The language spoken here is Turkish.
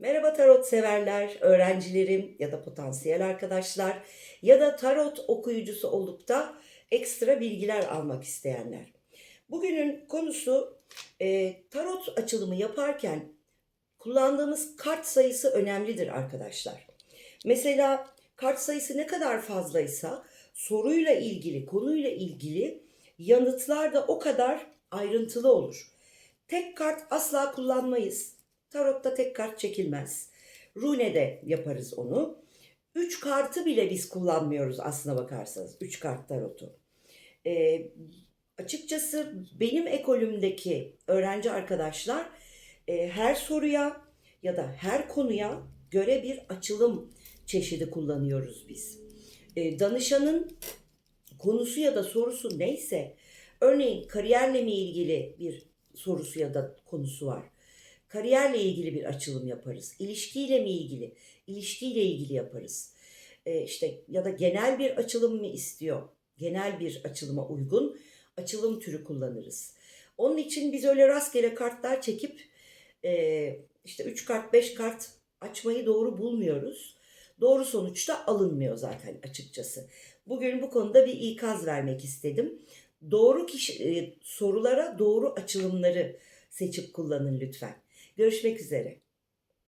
Merhaba tarot severler, öğrencilerim ya da potansiyel arkadaşlar ya da tarot okuyucusu olup da ekstra bilgiler almak isteyenler. Bugünün konusu e, tarot açılımı yaparken kullandığımız kart sayısı önemlidir arkadaşlar. Mesela kart sayısı ne kadar fazlaysa soruyla ilgili, konuyla ilgili yanıtlar da o kadar ayrıntılı olur. Tek kart asla kullanmayız. Tarotta tek kart çekilmez. Rune'de yaparız onu. Üç kartı bile biz kullanmıyoruz aslına bakarsanız. Üç kart tarotu. Ee, açıkçası benim ekolümdeki öğrenci arkadaşlar e, her soruya ya da her konuya göre bir açılım çeşidi kullanıyoruz biz. E, danışanın konusu ya da sorusu neyse, örneğin kariyerle mi ilgili bir sorusu ya da konusu var. Kariyerle ilgili bir açılım yaparız. İlişkiyle mi ilgili? İlişkiyle ilgili yaparız. E, işte ya da genel bir açılım mı istiyor? Genel bir açılıma uygun açılım türü kullanırız. Onun için biz öyle rastgele kartlar çekip e, işte 3 kart 5 kart açmayı doğru bulmuyoruz. Doğru sonuçta alınmıyor zaten açıkçası. Bugün bu konuda bir ikaz vermek istedim. Doğru kişi, e, sorulara doğru açılımları seçip kullanın lütfen. Görüşmek üzere.